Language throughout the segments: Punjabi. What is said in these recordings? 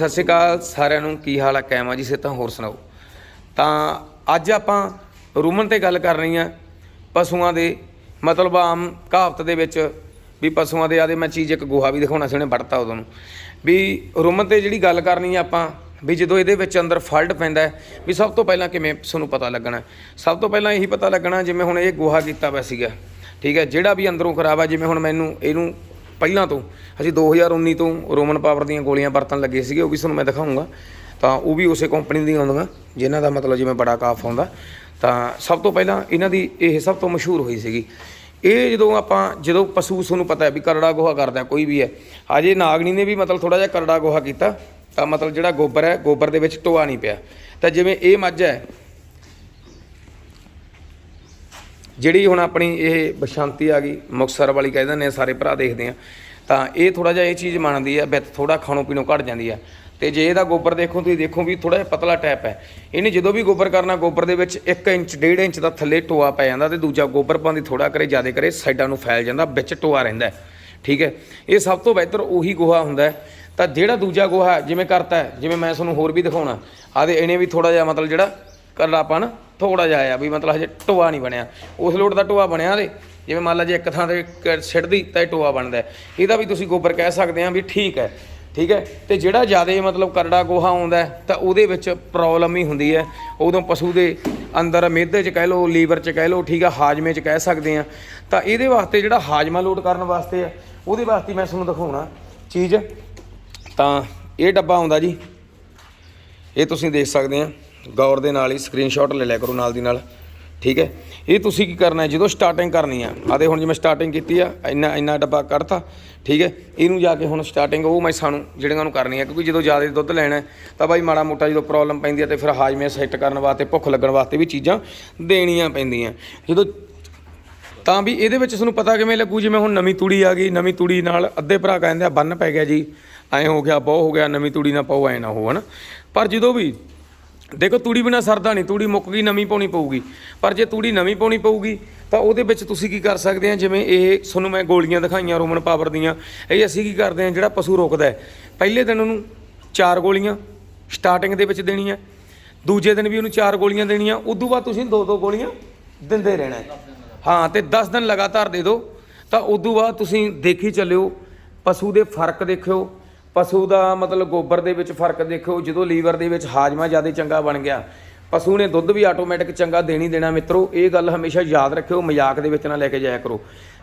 ਸਤਿ ਸ਼੍ਰੀ ਅਕਾਲ ਸਾਰਿਆਂ ਨੂੰ, ਕੀ ਹਾਲ ਹੈ ਕੈਮਾ ਜੀ, ਸਿਹਤਾਂ ਹੋਰ ਸੁਣਾਓ। ਤਾਂ ਅੱਜ ਆਪਾਂ ਰੂਮਨ ਤੇ ਗੱਲ ਕਰਨੀ ਆ ਪਸ਼ੂਆਂ ਦੇ, ਮਤਲਬ ਆਮ ਕਹਾਵਤ ਦੇ ਵਿੱਚ ਵੀ ਪਸ਼ੂਆਂ ਦੇ ਆਦੇ ਮੈਂ ਚੀਜ਼ ਇੱਕ ਗੋਹਾ ਵੀ ਦਿਖਾਉਣਾ ਸੀ, ਉਹਨੇ ਵੜਤਾ ਉਦੋਂ ਨੂੰ। ਵੀ ਰੂਮਨ ਤੇ ਜਿਹੜੀ ਗੱਲ ਕਰਨੀ ਆ ਆਪਾਂ, ਵੀ ਜਦੋਂ ਇਹਦੇ ਵਿੱਚ ਅੰਦਰ ਫਲਟ ਪੈਂਦਾ ਵੀ ਸਭ ਤੋਂ ਪਹਿਲਾਂ ਕਿਵੇਂ ਤੁਹਾਨੂੰ ਪਤਾ ਲੱਗਣਾ ਸਭ ਤੋਂ ਪਹਿਲਾਂ ਇਹੀ ਪਤਾ ਲੱਗਣਾ, ਜਿਵੇਂ ਹੁਣ ਇਹ ਗੋਹਾ ਕੀਤਾ ਪਿਆ ਸੀਗਾ, ਠੀਕ ਹੈ? ਜਿਹੜਾ ਵੀ ਅੰਦਰੋਂ ਖਰਾਬ ਆ, ਜਿਵੇਂ ਹੁਣ ਮੈਨੂੰ ਇਹਨੂੰ ਪਹਿਲਾਂ ਤੋਂ, ਅਸੀਂ 2019 ਤੋਂ ਰੋਮਨ ਪਾਵਰ ਦੀਆਂ ਗੋਲੀਆਂ ਵਰਤਣ ਲੱਗੇ ਸੀਗੇ, ਉਹ ਵੀ ਤੁਹਾਨੂੰ ਮੈਂ ਦਿਖਾਉਂਗਾ। ਤਾਂ ਉਹ ਵੀ ਉਸੇ ਕੰਪਨੀ ਦੀਆਂ ਆਉਂਦੀਆਂ ਜਿਨ੍ਹਾਂ ਦਾ ਮਤਲਬ ਜਿਵੇਂ ਬੜਾ ਕਾਫ ਆਉਂਦਾ ਤਾਂ ਸਭ ਤੋਂ ਪਹਿਲਾਂ ਇਹਨਾਂ ਦੀ ਇਹ ਸਭ ਤੋਂ ਮਸ਼ਹੂਰ ਹੋਈ ਸੀਗੀ। ਇਹ ਜਦੋਂ ਆਪਾਂ, ਜਦੋਂ ਪਸ਼ੂ ਤੁਹਾਨੂੰ ਪਤਾ ਹੈ ਵੀ ਕਰੜਾ ਗੋਹਾ ਕਰਦਾ, ਕੋਈ ਵੀ ਹੈ ਅਜੇ ਨਾਗਣੀ ਨੇ ਵੀ ਮਤਲਬ ਥੋੜਾ ਜਿਹਾ ਕਰੜਾ ਗੋਹਾ ਕੀਤਾ, ਤਾਂ ਮਤਲਬ ਜਿਹੜਾ ਗੋਬਰ ਹੈ, ਗੋਬਰ ਦੇ ਵਿੱਚ ਟੋਆ ਨਹੀਂ ਪਿਆ। ਤਾਂ ਜਿਵੇਂ ਇਹ ਮੱਝ ਹੈ ਜਿਹੜੀ ਹੁਣ ਆਪਣੀ ਇਹ ਬਸੰਤੀ ਆ ਗਈ ਮੁਕਸਰ ਵਾਲੀ ਕਹਿ ਦਿੰਦੇ ਆ, ਸਾਰੇ ਭਰਾ ਦੇਖਦੇ ਆ, ਤਾਂ ਇਹ ਥੋੜਾ ਜਿਹਾ ਇਹ ਚੀਜ਼ ਮੰਨਦੀ ਆ, ਵਿੱਚ ਥੋੜਾ ਖਾਣੋ ਪੀਣੋ ਘਟ ਜਾਂਦੀ ਆ। ਤੇ ਜੇ ਇਹਦਾ ਗੋਬਰ ਦੇਖੋ, ਤੁਸੀਂ ਦੇਖੋ ਵੀ ਥੋੜਾ ਜਿਹਾ ਪਤਲਾ ਟੈਪ ਹੈ। ਇਹਨੇ ਜਦੋਂ ਵੀ ਗੋਬਰ ਕਰਨਾ, ਗੋਬਰ ਦੇ ਵਿੱਚ 1 ਇੰਚ 1.5 ਇੰਚ ਦਾ ਥੱਲੇ ਟੋਆ ਪੈ ਜਾਂਦਾ ਤੇ ਦੂਜਾ ਗੋਬਰ ਪਾਉਂਦੀ ਥੋੜਾ ਕਰੇ, ਜ਼ਿਆਦਾ ਕਰੇ, ਸਾਈਡਾਂ ਨੂੰ ਫੈਲ ਜਾਂਦਾ, ਵਿੱਚ ਟੋਆ ਰਹਿੰਦਾ ਠੀਕ ਹੈ? ਇਹ ਸਭ ਤੋਂ ਬਿਹਤਰ ਉਹੀ ਗੋਹਾ ਹੁੰਦਾ ਤਾਂ ਜਿਹੜਾ ਦੂਜਾ ਗੋਹਾ ਜਿਵੇਂ ਕਰਤਾ ਜਿਵੇਂ ਮੈਂ ਤੁਹਾਨੂੰ ਹੋਰ ਵੀ ਦਿਖਾਉਣਾ ਆਦੇ ਇਹਨੇ ਵੀ ਥੋੜਾ ਜਿਹਾ ਮਤਲਬ ਜਿਹੜਾ ਕਰਲਾਪਨ ਥੋੜਾ ਜਿਹਾ ਆ ਵੀ ਮਤਲਬ ਹਜੇ ਟੋਆ ਨਹੀਂ ਬਣਿਆ। ਉਸ ਲੋਟ ਦਾ ਟੋਆ ਬਣਿਆ ਦੇ ਜਿਵੇਂ ਮੰਨ ਲਾ ਜੇ ਇੱਕ ਥਾਂ ਤੇ ਕ- ਸਿੱਟਦੀ ਤਾਂ ਇਹ ਟੋਆ ਬਣਦਾ ਇਹਦਾ ਵੀ ਤੁਸੀਂ ਗੋਬਰ ਕਹਿ ਸਕਦੇ ਆ ਵੀ ਠੀਕ ਹੈ ਠੀਕ ਹੈ? ਤੇ ਜਿਹੜਾ ਜ਼ਿਆਦਾ ਮਤਲਬ ਕਰੜਾ ਗੋਹਾ ਆਉਂਦਾ ਤਾਂ ਉਹਦੇ ਵਿੱਚ ਪ੍ਰੋਬਲਮ ਹੀ ਹੁੰਦੀ ਹੈ। ਉਦੋਂ ਪਸ਼ੂ ਦੇ ਅੰਦਰ ਮਿਹਦੇ 'ਚ ਕਹਿ ਲਓ, ਲੀਵਰ 'ਚ ਕਹਿ ਲਓ, ਠੀਕ ਆ ਹਾਜਮੇ 'ਚ ਕਹਿ ਸਕਦੇ ਆ ਤਾਂ ਇਹਦੇ ਵਾਸਤੇ ਜਿਹੜਾ ਹਾਜਮਾ ਲੋਡ ਕਰਨ ਵਾਸਤੇ ਆ ਉਹਦੇ ਵਾਸਤੇ ਮੈਂ ਤੁਹਾਨੂੰ ਦਿਖਾਉਣਾ ਚੀਜ਼। ਤਾਂ ਇਹ ਡੱਬਾ ਆਉਂਦਾ ਜੀ, ਇਹ ਤੁਸੀਂ ਦੇਖ ਸਕਦੇ ਆ ਗੌਰ ਦੇ ਨਾਲ ਹੀ ਸਕਰੀਨਸ਼ਾਟ ਲੈ ਲਿਆ ਕਰੋ ਨਾਲ ਦੀ ਨਾਲ। ਠੀਕ ਹੈ? ਇਹ ਤੁਸੀਂ ਕੀ ਕਰਨਾ ਹੈ? ਜਦੋਂ ਸਟਾਰਟਿੰਗ ਕਰਨੀ ਆ ਆਦੇ ਹੁਣ ਜਿਵੇਂ ਸਟਾਰਟਿੰਗ ਕੀਤੀ ਆ, ਇੰਨਾ ਇੰਨਾ ਡੱਬਾ ਕੱਢਤਾ, ਠੀਕ ਹੈ? ਇਹਨੂੰ ਜਾ ਕੇ ਹੁਣ ਸਟਾਰਟਿੰਗ ਉਹ ਮੈਂ ਸਾਨੂੰ, ਜਿਹੜੀਆਂ ਨੂੰ ਕਰਨੀ ਆ, ਕਿਉਂਕਿ ਜਦੋਂ ਜ਼ਿਆਦਾ ਦੁੱਧ ਲੈਣਾ ਤਾਂ ਬਾਈ ਮਾੜਾ ਮੋਟਾ ਜਦੋਂ ਪ੍ਰੋਬਲਮ ਪੈਂਦੀ ਆ ਤੇ ਫਿਰ ਹਾਜਮੇ ਸੈੱਟ ਕਰਨ ਵਾਸਤੇ, ਭੁੱਖ ਲੱਗਣ ਵਾਸਤੇ ਵੀ ਚੀਜ਼ਾਂ ਦੇਣੀਆਂ ਪੈਂਦੀਆਂ। ਜਦੋਂ ਤਾਂ ਵੀ ਇਹਦੇ ਵਿੱਚ ਤੁਹਾਨੂੰ ਪਤਾ ਕਿਵੇਂ ਲੱਗੂ? ਜਿਵੇਂ ਹੁਣ ਨਵੀਂ ਤੂੜੀ ਆ ਗਈ, ਨਵੀਂ ਤੂੜੀ ਨਾਲ ਅੱਧੇ ਭਰਾ ਕਹਿੰਦੇ ਆ, ਬੰਨ ਪੈ ਗਿਆ ਜੀ, ਐਂ ਹੋ ਗਿਆ, ਬਹੁ ਹੋ ਗਿਆ, ਨਵੀਂ ਤੂੜੀ ਨਾ ਪਾਓ, ਐ ਨਾ ਹੋ, ਹਨਾ? ਪਰ ਜਦੋਂ ਵੀ ਦੇਖੋ ਤੂੜੀ ਬਿਨਾ ਸਰਦਾ ਨਹੀਂ, ਤੂੜੀ ਮੁੱਕ ਗਈ, ਨਵੀਂ ਪਾਉਣੀ ਪਊਗੀ। ਪਰ ਜੇ ਤੂੜੀ ਨਵੀਂ ਪਾਉਣੀ ਪਊਗੀ, ਤਾਂ ਉਹਦੇ ਵਿੱਚ ਤੁਸੀਂ ਕੀ ਕਰ ਸਕਦੇ ਆ? ਜਿਵੇਂ ਇਹ ਤੁਹਾਨੂੰ ਮੈਂ ਗੋਲੀਆਂ ਦਿਖਾਈਆਂ, ਰੋਮਨ ਪਾਵਰ ਦੀਆਂ। ਇਹ ਅਸੀਂ ਕੀ ਕਰਦੇ ਆ, ਜਿਹੜਾ ਪਸ਼ੂ ਰੁਕਦਾ ਪਹਿਲੇ ਦਿਨ ਉਹਨੂੰ ਚਾਰ ਗੋਲੀਆਂ ਸਟਾਰਟਿੰਗ ਦੇ ਵਿੱਚ ਦੇਣੀਆਂ, ਦੂਜੇ ਦਿਨ ਵੀ ਉਹਨੂੰ ਚਾਰ ਗੋਲੀਆਂ ਦੇਣੀਆਂ, ਉਦੋਂ ਬਾਅਦ ਤੁਸੀਂ ਦੋ ਦੋ ਗੋਲੀਆਂ ਦਿੰਦੇ ਰਹਿਣਾ ਹਾਂ। ਤੇ 10 ਦਿਨ ਲਗਾਤਾਰ ਦੇ ਦਿਓ, ਤਾਂ ਉਦੋਂ ਬਾਅਦ ਤੁਸੀਂ ਦੇਖੀ ਚੱਲਿਓ, ਪਸ਼ੂ ਦੇ ਫ਼ਰਕ ਦੇਖਿਓ ਪਸ਼ੂ ਦਾ ਮਤਲਬ ਗੋਬਰ ਦੇ ਵਿੱਚ ਫ਼ਰਕ ਦੇਖਿਓ ਜਦੋਂ ਲੀਵਰ ਦੇ ਵਿੱਚ ਹਾਜਮਾ ਜ਼ਿਆਦਾ ਚੰਗਾ ਬਣ ਗਿਆ, ਪਸ਼ੂ ਨੇ ਦੁੱਧ ਵੀ ਆਟੋਮੈਟਿਕ ਚੰਗਾ ਦੇਣੀ ਦੇਣਾ ਮਿੱਤਰੋ, ਇਹ ਗੱਲ ਹਮੇਸ਼ਾ ਯਾਦ ਰੱਖਿਓ, ਮਜ਼ਾਕ ਦੇ ਵਿੱਚ ਨਾ ਲੈ ਕੇ ਜਾਇਆ ਕਰੋ।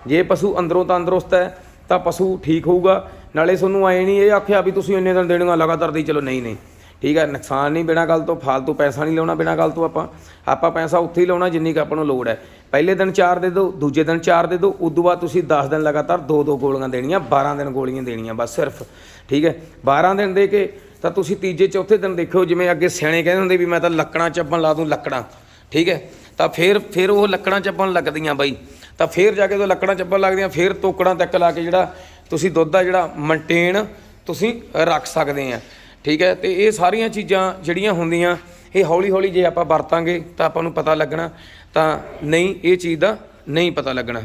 ਜੇ ਪਸ਼ੂ ਅੰਦਰੋਂ ਤੰਦਰੁਸਤ ਹੈ, ਤਾਂ ਪਸ਼ੂ ਠੀਕ ਹੋਊਗਾ, ਨਾਲੇ ਤੁਹਾਨੂੰ ਐ ਨਹੀਂ ਇਹ ਆਖਿਆ ਵੀ ਤੁਸੀਂ ਇੰਨੇ ਦਿਨ ਦੇਣਗਾ ਲਗਾਤਾਰ ਦੀ ਚਲੋ ਨਹੀਂ ਨਹੀਂ। ਠੀਕ ਹੈ, ਨੁਕਸਾਨ ਨਹੀਂ ਬਿਨਾਂ ਗੱਲ ਤੋਂ ਫालतू ਪੈਸਾ ਨਹੀਂ ਲਾਉਣਾ ਬਿਨਾਂ ਗੱਲ ਤੋਂ ਆਪਾਂ। ਆਪਾਂ ਪੈਸਾ ਉੱਥੇ ਹੀ ਲਾਉਣਾ ਜਿੰਨੀ ਕੁ ਆਪਾਂ ਨੂੰ ਲੋੜ ਹੈ। ਪਹਿਲੇ ਦਿਨ ਚਾਰ ਦੇ ਦਿਓ ਦੂਜੇ ਦਿਨ ਚਾਰ ਦੇ ਦਿਓ ਤੋਂ ਬਾਅਦ ਤੁਸੀਂ 10 ਦਿਨ ਲਗਾਤਾਰ ਦੋ ਦੋ ਗੋਲੀਆਂ ਦੇਣੀਆਂ 12 ਦਿਨ ਗੋਲੀਆਂ ਦੇਣੀਆਂ ਬਸ ਸਿਰਫ, ਠੀਕ ਹੈ? 12 ਦਿਨ ਦੇ ਕੇ ਤਾਂ ਤੁਸੀਂ ਤੀਜੇ, ਚੌਥੇ ਦਿਨ ਦੇਖਿਓ, ਜਿਵੇਂ ਅੱਗੇ ਸਿਆਣੇ ਕਹਿੰਦੇ ਹੁੰਦੇ ਵੀ ਮੈਂ ਤਾਂ ਲੱਕੜਾਂ ਚੱਪਣ ਲਾ ਦੂੰ ਲੱਕੜਾਂ, ਠੀਕ ਹੈ? ਤਾਂ ਫਿਰ ਫਿਰ ਉਹ ਲੱਕੜਾਂ ਚੱਪਣ ਲੱਗਦੀਆਂ ਬਾਈ। ਤਾਂ ਫਿਰ ਜਾ ਕੇ ਜਦੋਂ ਲੱਕੜਾਂ ਚੱਪਣ ਲੱਗਦੀਆਂ, ਫਿਰ ਤੋਕੜਾਂ ਤੱਕ ਲਾ ਕੇ ਜਿਹੜਾ ਤੁਸੀਂ ਦੁੱਧ ਦਾ ਜਿਹੜਾ ਮੇਨਟੇਨ ਤੁਸੀਂ ਰੱਖ ਸਕਦੇ ਆ, ਠੀਕ ਹੈ? ਤੇ ਇਹ ਸਾਰੀਆਂ ਚੀਜ਼ਾਂ ਜਿਹੜੀਆਂ ਹੁੰਦੀਆਂ, ਇਹ ਹੌਲੀ ਹੌਲੀ ਜੇ ਆਪਾਂ ਵਰਤਾਂਗੇ ਤਾਂ ਆਪਾਂ ਨੂੰ ਪਤਾ ਲੱਗਣਾ ਤਾਂ ਨਹੀਂ, ਇਹ ਚੀਜ਼ ਦਾ ਨਹੀਂ ਪਤਾ ਲੱਗਣਾ।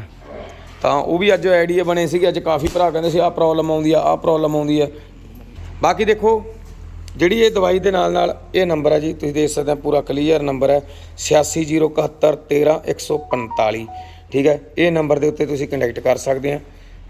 ਤਾਂ ਉਹ ਵੀ ਅੱਜ ਆਈਡੀਆ ਬਣੇ ਸੀਗੇ, ਅੱਜ ਕਾਫੀ ਭਰਾ ਕਹਿੰਦੇ ਸੀ, ਆਹ ਪ੍ਰੋਬਲਮ ਆਉਂਦੀ ਆ, ਆਹ ਪ੍ਰੋਬਲਮ ਆਉਂਦੀ ਆ। ਬਾਕੀ ਦੇਖੋ, ਜਿਹੜੀ ਇਹ ਦਵਾਈ ਦੇ ਨਾਲ ਨਾਲ ਇਹ ਨੰਬਰ ਹੈ ਜੀ, ਤੁਸੀਂ ਦੇਖ ਸਕਦੇ ਹੋ ਪੂਰਾ ਕਲੀਅਰ ਨੰਬਰ ਹੈ 8607131145 ਠੀਕ ਹੈ ਇਹ ਨੰਬਰ ਦੇ ਉੱਤੇ ਤੁਸੀਂ ਕੰਟੈਕਟ ਕਰ ਸਕਦੇ ਆ।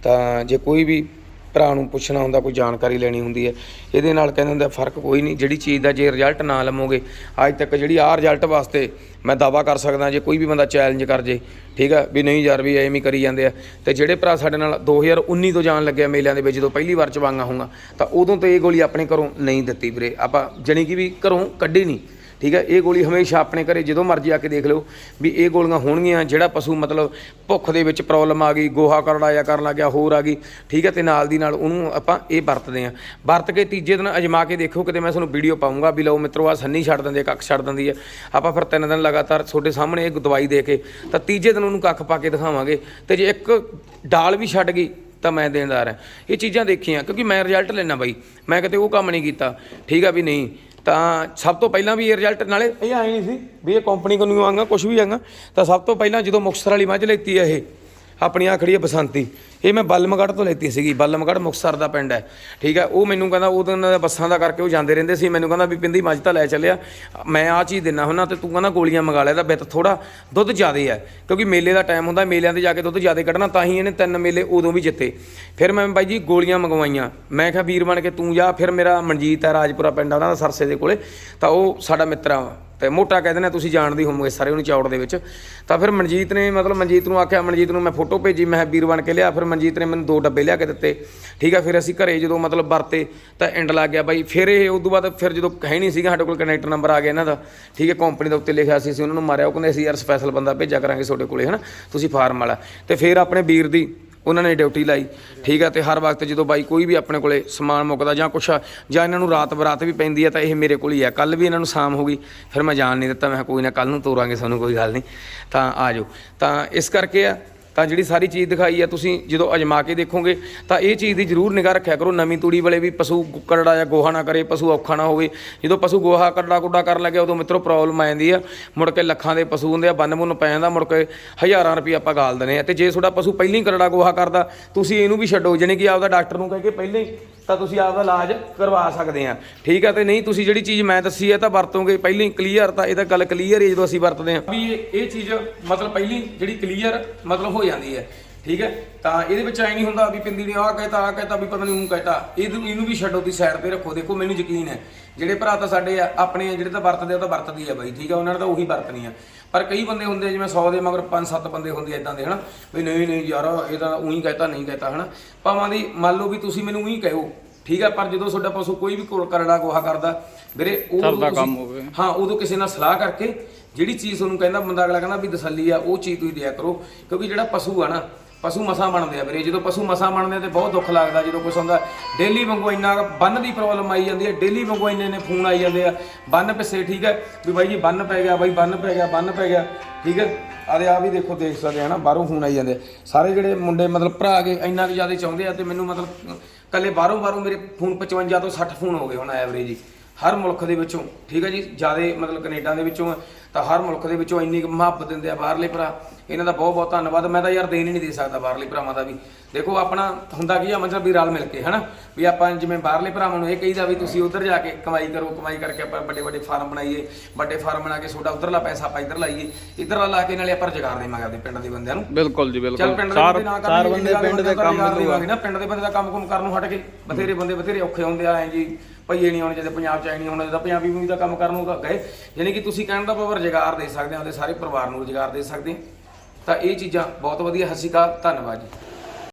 ਤਾਂ ਜੇ ਕੋਈ ਵੀ ਭਰਾ ਨੂੰ ਪੁੱਛਣਾ ਹੁੰਦਾ, ਕੋਈ ਜਾਣਕਾਰੀ ਲੈਣੀ ਹੁੰਦੀ ਹੈ। ਇਹਦੇ ਨਾਲ ਕਹਿੰਦੇ ਹੁੰਦਾ ਫ਼ਰਕ ਕੋਈ ਨਹੀਂ, ਜਿਹੜੀ ਚੀਜ਼ ਦਾ ਜੇ ਰਿਜ਼ਲਟ ਨਾ ਲਵੋਗੇ, ਅੱਜ ਤੱਕ ਜਿਹੜੀ ਆਹ ਰਿਜ਼ਲਟ ਵਾਸਤੇ ਮੈਂ ਦਾਵਾ ਕਰ ਸਕਦਾ, ਜੇ ਕੋਈ ਵੀ ਬੰਦਾ ਚੈਲੰਜ ਕਰ ਜੇ, ਠੀਕ ਆ, ਵੀ ਨਹੀਂ ਯਾਰ, ਵੀ ਐਵੇਂ ਕਰੀ ਜਾਂਦੇ ਆ। ਤੇ ਜਿਹੜੇ ਭਰਾ ਸਾਡੇ ਨਾਲ 2019 ਤੋਂ ਜਾਣ ਲੱਗਿਆ ਮੇਲਿਆਂ ਦੇ ਵਿੱਚ, ਜਦੋਂ ਪਹਿਲੀ ਵਾਰ ਚਵਾਂਗਾ ਹੋਊਗਾ, ਤਾਂ ਉਦੋਂ ਤੋਂ ਇਹ ਗੋਲੀ ਆਪਣੇ ਘਰੋਂ ਨਹੀਂ ਦਿੱਤੀ ਵੀਰੇ। ਆਪਾਂ ਜਣੀ ਕਿ ਵੀ ਘਰੋਂ ਕੱਢੀ ਨਹੀਂ। ਠੀਕ ਹੈ? ਇਹ ਗੋਲੀ ਹਮੇਸ਼ਾ ਆਪਣੇ ਘਰੇ ਜਦੋਂ ਮਰਜ਼ੀ ਆ ਕੇ ਦੇਖ ਲਓ ਵੀ ਇਹ ਗੋਲੀਆਂ ਹੋਣਗੀਆਂ ਜਿਹੜਾ ਪਸ਼ੂ ਮਤਲਬ ਭੁੱਖ ਦੇ ਵਿੱਚ ਪ੍ਰੋਬਲਮ ਆ ਗਈ ਗੋਹਾ ਕਰੜਾ ਜਾਂ ਕਰਨ ਲੱਗਿਆ ਹੋਰ ਆ ਗਈ ਠੀਕ ਹੈ? ਤੇ ਨਾਲ ਦੀ ਨਾਲ ਉਹਨੂੰ ਆਪਾਂ ਇਹ ਵਰਤਦੇ ਆਂ ਵਰਤ ਕੇ ਤੀਜੇ ਦਿਨ ਅਜਮਾ ਕੇ ਦੇਖੋ ਕਿਤੇ ਮੈਂ ਤੁਹਾਨੂੰ ਵੀਡੀਓ ਪਾਉਂਗਾ ਵੀ ਲਓ ਮਿੱਤਰੋ ਆ ਸੰਨੀ ਛੱਡ ਦਿੰਦੇ ਆ, ਕੱਖ ਛੱਡ ਦਿੰਦੀ ਹੈ। ਆਪਾਂ ਫਿਰ ਤਿੰਨ ਦਿਨ ਲਗਾਤਾਰ ਤੁਹਾਡੇ ਸਾਹਮਣੇ ਇਹ ਦਵਾਈ ਦੇ ਕੇ ਤਾਂ ਤੀਜੇ ਦਿਨ ਉਹਨੂੰ ਕੱਖ ਪਾ ਕੇ ਦਿਖਾਵਾਂਗੇ। ਤੇ ਜੇ ਇੱਕ ਡਾਲ ਵੀ ਛੱਡ ਗਈ ਤਾਂ ਮੈਂ ਦੇਣਦਾਰ ਹਾਂ। ਇਹ ਚੀਜ਼ਾਂ ਦੇਖੀਆਂ ਕਿਉਂਕਿ ਮੈਂ ਰਿਜ਼ਲਟ ਲੈਣਾ ਬਾਈ। ਮੈਂ ਕਿਤੇ ਉਹ ਕੰਮ ਨਹੀਂ ਕੀਤਾ ਠੀਕ ਆ ਵੀ ਨਹੀਂ। ਤਾਂ ਸਭ ਤੋਂ ਪਹਿਲਾਂ ਵੀ ਇਹ ਰਿਜ਼ਲਟ ਨਾਲੇ ਇਹ ਆਈ ਨਹੀਂ ਸੀ ਵੀ ਇਹ ਕੰਪਨੀ ਕੋਲ ਨੂੰ ਆਂਗਾ ਕੁਝ ਵੀ ਆਂਗਾ ਤਾਂ ਸਭ ਤੋਂ ਪਹਿਲਾਂ ਜਦੋਂ ਮੁਕਤਸਰ ਵਾਲੀ ਮੱਝ ਲੈਤੀ ਹੈ ਇਹ, ਆਪਣੀ ਆਖੜੀ ਹੈ ਬਸੰਤੀ ਇਹ ਮੈਂ ਬਲਮਗੜ੍ਹ ਤੋਂ ਲੈਤੀ ਸੀਗੀ, ਬਲਮਗੜ੍ਹ ਮੁਕਤਸਰ ਦਾ ਪਿੰਡ ਹੈ, ਠੀਕ ਹੈ। ਉਹ ਮੈਨੂੰ ਕਹਿੰਦਾ, ਉਹ ਦਿਨ ਬੱਸਾਂ ਦਾ ਕਰਕੇ ਉਹ ਜਾਂਦੇ ਰਹਿੰਦੇ ਸੀ। ਮੈਨੂੰ ਕਹਿੰਦਾ ਵੀ ਪਿੰਦੀ ਮੱਝ ਤਾਂ ਲੈ ਚੱਲਿਆ। ਮੈਂ ਆ ਚੀਜ਼ ਦਿੰਨਾ ਹੁੰਨਾ ਤੇ ਤੂੰ ਕਹਿੰਦਾ ਗੋਲੀਆਂ ਮੰਗਾ ਲੈ ਤਾਂ ਬਿੱਤ ਥੋੜਾ ਦੁੱਧ ਜ਼ਿਆਦਾ ਹੈ, ਕਿਉਂਕਿ ਮੇਲੇ ਦਾ ਟਾਈਮ ਹੁੰਦਾ, ਮੇਲਿਆਂ ਤੇ ਜਾ ਕੇ ਦੁੱਧ ਜ਼ਿਆਦਾ ਕੱਢਣਾ, ਤਾਂ ਹੀ ਇਹਨੇ ਤਿੰਨ ਮੇਲੇ ਉਦੋਂ ਵੀ ਜਿੱਤੇ। ਫਿਰ ਮੈਂ ਬਾਈ ਜੀ ਗੋਲੀਆਂ ਮੰਗਵਾਈਆਂ। ਮੈਂ ਕਿਹਾ, ਵੀਰ ਬਣ ਕੇ ਤੂੰ ਜਾ, ਫਿਰ ਮੇਰਾ ਮਨਜੀਤ ਹੈ, ਰਾਜਪੁਰਾ ਪਿੰਡ ਉਹਨਾਂ ਦਾ ਸਰਸੇ ਦੇ ਕੋਲੇ। ਤਾਂ ਉਹ ਸਾਡਾ ਮਿੱਤਰ ਆ, ਤੇ ਮੋਟਾ ਕਹਿੰਦੇ ਨੇ ਤੁਸੀਂ ਜਾਣਦੇ ਹੋਵੋਗੇ ਸਾਰੇ ਉਹਨੂੰ ਚੌੜ ਦੇ ਵਿੱਚ। ਤਾਂ ਫਿਰ ਮਨਜੀਤ ਨੇ, ਮਤਲਬ ਮਨਜੀਤ ਨੂੰ ਆਖਿਆ, ਮਨਜੀਤ ਨੂੰ ਮੈਂ ਫੋਟੋ ਭੇਜੀ, ਮੈਂ ਕਿਹਾ, ਵੀਰ ਬਣ ਕੇ ਲਿਆ, ਫਿਰ ਮਨਜੀਤ ਨੇ ਮੈਨੂੰ ਦੋ ਡੱਬੇ ਲਿਆ ਕੇ ਦਿੱਤੇ। ਠੀਕ ਆ, ਫਿਰ ਅਸੀਂ ਘਰੇ ਜਦੋਂ ਮਤਲਬ ਵਰਤੇ ਤਾਂ ਐਂਡ ਲੱਗ ਗਿਆ ਬਾਈ। ਫਿਰ ਇਹ ਉਦੋਂ ਬਾਅਦ ਫਿਰ ਜਦੋਂ ਹੈ ਨਹੀਂ ਸੀਗਾ, ਸਾਡੇ ਕੋਲ ਕਨੈਕਟ ਨੰਬਰ ਆ ਗਿਆ ਇਹਨਾਂ ਦਾ। ਠੀਕ ਹੈ ਕੰਪਨੀ ਦੇ ਉੱਤੇ ਲਿਖਿਆ ਸੀ, ਅਸੀਂ ਉਹਨਾਂ ਨੂੰ ਮਾਰਿਆ। ਉਹ ਕਹਿੰਦੇ ਅਸੀਂ ਯਾਰ ਸਪੈਸ਼ਲ ਬੰਦਾ ਭੇਜਿਆ ਕਰਾਂਗੇ ਤੁਹਾਡੇ ਕੋਲੇ, ਹਨਾ? ਤੁਸੀਂ ਫਾਰਮ ਵਾਲਾ। ਤੇ ਫਿਰ ਆਪਣੇ ਵੀਰ ਦੀ ਉਹਨਾਂ ਨੇ ਡਿਊਟੀ ਲਾਈ। ਠੀਕ ਆ, ਤੇ ਹਰ ਵਕਤ ਜਦੋਂ ਬਾਈ ਕੋਈ ਵੀ ਆਪਣੇ ਕੋਲੇ ਸਮਾਨ ਮੁੱਕਦਾ ਜਾਂ ਕੁਛ ਜਾਂ ਇਹਨਾਂ ਨੂੰ ਰਾਤ ਬਰਾਤ ਵੀ ਪੈਂਦੀ ਆ, ਤਾਂ ਇਹ ਮੇਰੇ ਕੋਲ ਹੀ ਆ। ਕੱਲ ਵੀ ਇਹਨਾਂ ਨੂੰ ਸ਼ਾਮ ਹੋ ਗਈ। ਫਿਰ ਮੈਂ ਜਾਣ ਨਹੀਂ ਦਿੱਤਾ। ਮੈਂ ਕਿਹਾ ਕੋਈ ਨਾ ਕੱਲ ਨੂੰ ਤੋਰਾਂਗੇ, ਸਾਨੂੰ ਕੋਈ ਗੱਲ ਨਹੀਂ। ਤਾਂ ਆ ਜਾਓ। ਤਾਂ ਇਸ ਕਰਕੇ ਆ ਤਾਂ ਜਿਹੜੀ ਸਾਰੀ ਚੀਜ਼ ਦਿਖਾਈ ਆ, ਤੁਸੀਂ ਜਦੋਂ ਅਜਮਾ ਕੇ ਦੇਖੋਗੇ, ਤਾਂ ਇਹ ਚੀਜ਼ ਦੀ ਜ਼ਰੂਰ ਨਿਗਾਹ ਰੱਖਿਆ ਕਰੋ। ਨਵੀਂ ਤੂੜੀ ਵਾਲੇ ਵੀ ਪਸ਼ੂ ਕਰੜਾ ਜਾਂ ਗੋਹਾ ਨਾ ਕਰੇ, ਪਸ਼ੂ ਔਖਾ ਨਾ ਹੋਵੇ। ਜਦੋਂ ਪਸ਼ੂ ਗੋਹਾ ਕਰੜਾ ਕੁੱਡਾ ਕਰਨ ਲੱਗੇ ਉਦੋਂ ਮਿੱਤਰੋ ਪ੍ਰੋਬਲਮ ਆ ਜਾਂਦੀ ਆ। ਮੁੜ ਕੇ ਲੱਖਾਂ ਦੇ ਪਸ਼ੂ ਹੁੰਦੇ ਆ, ਬੰਨ ਬੁੰਨ ਪੈ ਜਾਂਦਾ, ਮੁੜ ਕੇ ਹਜ਼ਾਰਾਂ ਰੁਪਏ ਆਪਾਂ ਗਾਲ ਦਿੰਦੇ ਆ। ਤੇ ਜੇ ਤੁਹਾਡਾ ਪਸ਼ੂ ਪਹਿਲਾਂ ਹੀ ਕਰੜਾ ਗੋਹਾ ਕਰਦਾ, ਤੁਸੀਂ ਇਹਨੂੰ ਵੀ ਛੱਡੋ। ਜਾਣੀ ਕਿ ਆਪਦਾ ਡਾਕਟਰ ਨੂੰ ਕਹਿ ਕੇ ਪਹਿਲਾਂ ਹੀ ਤਾਂ ਤੁਸੀਂ ਆਪਦਾ ਇਲਾਜ ਕਰਵਾ ਸਕਦੇ ਆ। ਠੀਕ ਆ ਤੇ ਨਹੀਂ, ਤੁਸੀਂ ਜਿਹੜੀ ਚੀਜ਼ ਮੈਂ ਦੱਸੀ ਹੈ ਤਾਂ ਵਰਤੋਗੇ। ਪਹਿਲਾਂ ਹੀ ਕਲੀਅਰ ਤਾਂ ਇਹ ਤਾਂ ਗੱਲ ਕਲੀਅਰ ਹੀ ਹੈ ਜਦੋਂ ਅਸੀਂ ਵਰਤਦੇ ਆ। ਵੀ ਇਹ ਇਹ ਚੀਜ਼ ਮਤਲਬ ਪਹਿਲੀ ਜਿਹੜੀ ਕਲੀਅਰ ਮਤਲਬ ਹੋ ਜਾਂਦੀ ਹੈ ਠੀਕ ਹੈ? ਤਾਂ ਇਹਦੇ ਵਿੱਚ ਐ ਨਹੀਂ ਹੁੰਦਾ ਵੀ ਪਿੰਦੀ ਨੇ ਆਹ ਕਹਿਤਾ ਆਹ ਕਹਿਤਾ ਵੀ ਪਤਾ ਨਹੀਂ ਉਹ ਕਹਿਤਾ। ਇਹਨੂੰ ਇਹਨੂੰ ਵੀ ਛੱਡੋ ਦੀ ਸਾਈਡ ਤੇ ਰੱਖੋ। ਦੇਖੋ ਮੈਨੂੰ ਯਕੀਨ ਹੈ ਜਿਹੜੇ ਭਰਾ ਤਾਂ ਸਾਡੇ ਆ ਆਪਣੇ ਜਿਹੜੇ ਤਾਂ ਵਰਤਦੇ ਆ ਤਾਂ ਵਰਤਦੀ ਆ ਬਾਈ ਠੀਕ ਆ ਉਹਨਾਂ ਨੇ ਤਾਂ ਉਹੀ ਵਰਤਣੀ ਆ। ਪਰ ਕਈ ਬੰਦੇ ਹੁੰਦੇ ਆ ਜਿਵੇਂ 100 ਦੇ ਮਗਰ 5-7 ਬੰਦੇ ਹੁੰਦੇ ਆ ਇਦਾਂ ਦੇ ਹਨਾ? ਵੀ ਨਹੀਂ ਨਹੀਂ ਯਾਰ ਇਹ ਤਾਂ ਉਹੀ ਕਹਿਤਾ ਨਹੀਂ ਕਹਿਤਾ ਹਨਾ? ਭਾਵਾਂ ਦੀ ਮੰਨ ਲਓ ਵੀ ਤੁਸੀਂ ਮੈਨੂੰ ਉਹੀ ਕਹੋ ਠੀਕ ਆ ਪਰ ਜਦੋਂ ਤੁਹਾਡਾ ਪਸ਼ੂ ਕੋਈ ਵੀ ਕੋਲ ਕਰੜਾ ਗੋਹਾ ਕਰਦਾ ਵੀਰੇ ਉਹ ਕੰਮ ਹੋਵੇ। ਹਾਂ ਉਦੋਂ ਕਿਸੇ ਨਾਲ ਸਲਾਹ ਕਰਕੇ ਜਿਹੜੀ ਚੀਜ਼ ਤੁਹਾਨੂੰ ਕਹਿੰਦਾ ਬੰਦਾ ਅਗਲਾ ਕਹਿੰਦਾ ਵੀ ਤਸੱਲੀ ਆ ਉਹ ਚੀਜ਼ ਤੁਸੀਂ ਦਿਆ ਕਰੋ। ਕਿਉਂਕਿ ਜਿਹੜਾ ਪਸ਼ੂ ਆ ਨਾ ਪਸ਼ੂ ਮਸਾਂ ਬਣਦੇ ਆ ਵੀਰੇ। ਜਦੋਂ ਪਸ਼ੂ ਮਸਾਂ ਬਣਦੇ ਆ ਤੇ ਬਹੁਤ ਦੁੱਖ ਲੱਗਦਾ ਜਦੋਂ ਕੁਛ ਹੁੰਦਾ। ਡੇਲੀ ਵਾਂਗੂ ਇੰਨਾ ਬੰਨ ਦੀ ਪ੍ਰੋਬਲਮ ਆਈ ਜਾਂਦੀ ਹੈ ਡੇਲੀ ਵਾਂਗੂ ਇੰਨੇ ਇੰਨੇ ਫੋਨ ਆਈ ਜਾਂਦੇ ਆ। ਬੰਨ ਪਿੱਛੇ ਠੀਕ ਹੈ ਵੀ ਬਾਈ ਜੀ ਬੰਨ ਪੈ ਗਿਆ ਬਾਈ ਬੰਨ ਪੈ ਗਿਆ ਬੰਨ ਪੈ ਗਿਆ। ਠੀਕ ਹੈ? ਆਦੇ ਆ ਵੀ ਦੇਖੋ ਦੇਖ ਸਕਦੇ ਆ ਨਾ ਬਾਹਰੋਂ ਫੋਨ ਆਈ ਜਾਂਦੇ ਆ। ਸਾਰੇ ਜਿਹੜੇ ਮੁੰਡੇ ਮਤਲਬ ਭਰਾ ਕੇ ਇੰਨਾ ਕੁ ਜ਼ਿਆਦਾ ਚਾਹੁੰਦੇ ਆ ਤੇ ਮੈਨੂੰ ਮਤਲਬ ਕੱਲੇ ਬਾਹਰੋਂ ਬਾਹਰੋਂ ਮੇਰੇ ਫੋਨ 55 ਤੋਂ 60 ਫੋਨ ਹੋ ਗਏ ਹੁਣ ਐਵਰੇਜ ਹੀ। ਹਰ ਮੁਲਕ ਦੇ ਵਿੱਚੋਂ ਠੀਕ ਹੈ ਜੀ? ਜ਼ਿਆਦਾ ਮਤਲਬ ਕੈਨੇਡਾ ਦੇ ਵਿੱਚੋਂ ਆ, ਤਾਂ ਹਰ ਮੁਲਕ ਦੇ ਵਿੱਚੋਂ ਇੰਨੀ ਮੁਹੱਬਤ ਦਿੰਦੇ ਆ ਬਾਹਰਲੇ ਭਰਾ। ਇਹਨਾਂ ਦਾ ਬਹੁਤ ਬਹੁਤ ਧੰਨਵਾਦ। ਮੈਂ ਤਾਂ ਯਾਰ ਦੇਣ ਹੀ ਨਹੀਂ ਦੇ ਸਕਦਾ ਬਾਹਰਲੇ ਭਰਾਵਾਂ ਦਾ ਵੀ। ਦੇਖੋ ਆਪਣਾ ਹੁੰਦਾ ਕੀ ਆ ਮਤਲਬ ਵੀ ਰਲ ਮਿਲ ਕੇ ਹਨਾ? ਵੀ ਆਪਾਂ ਜਿਵੇਂ ਬਾਹਰਲੇ ਭਰਾਵਾਂ ਨੂੰ ਇਹ ਕਹੀਦਾ ਵੀ ਤੁਸੀਂ ਉਧਰ ਜਾ ਕੇ ਕਮਾਈ ਕਰੋ ਕਮਾਈ ਕਰਕੇ ਆਪਾਂ ਵੱਡੇ ਵੱਡੇ ਫਾਰਮ ਬਣਾਈਏ ਵੱਡੇ ਫਾਰਮ ਬਣਾ ਕੇ ਤੁਹਾਡਾ ਉਧਰਲਾ ਪੈਸਾ ਆਪਾਂ ਇੱਧਰ ਲਾਈਏ। ਇੱਧਰਲਾ ਲਾ ਕੇ ਨਾਲੇ ਆਪਾਂ ਰੁਜ਼ਗਾਰ ਦੇਵਾਂਗੇ ਆਪਣੇ ਪਿੰਡ ਦੇ ਬੰਦਿਆਂ ਨੂੰ। ਬਿਲਕੁਲ ਜੀ ਬਿਲਕੁਲ। ਪਿੰਡ ਦੇ ਚਾਰ ਚਾਰ ਬੰਦੇ ਪਿੰਡ ਦੇ ਕੰਮ ਮਿਲੂਗਾ ਨਾ ਪਿੰਡ ਦੇ ਬੰਦੇ ਦਾ ਕੰਮ ਕੁਮ ਕਰਨ ਨੂੰ ਹਟ ਕੇ ਬਥੇਰੇ ਬੰਦੇ ਬਥੇਰੇ ਔਖੇ ਹੁੰਦੇ ਆ ਐ ਜੀ ਭਈਏ ਨਹੀਂ ਆਉਣੇ ਚਾਹੀਦੇ ਪੰਜਾਬ ਚ ਐ ਨਹੀਂ ਹੋਣਾ ਚਾਹੀਦਾ ਪੰਜਾਬੀ ਵੀ ਦਾ ਕੰਮ ਕਰਨ ਨੂੰ ਗਏ। ਯਾਨੀ ਕਿ ਤੁਸੀਂ ਕਹਿਣ ਦਾ ਭਾਵ ਰੁਜ਼ਗਾਰ ਦੇ ਸਕਦੇ ਹਾਂ, ਉਹਦੇ ਸਾਰੇ ਪਰਿਵਾਰ ਨੂੰ ਰੁਜ਼ਗਾਰ ਦੇ ਸਕਦੇ ਆ। ਤਾਂ ਇਹ ਚੀਜ਼ਾਂ ਬਹੁਤ ਵਧੀਆ ਸਤਿ ਸ਼੍ਰੀ ਅਕਾਲ, ਧੰਨਵਾਦ ਜੀ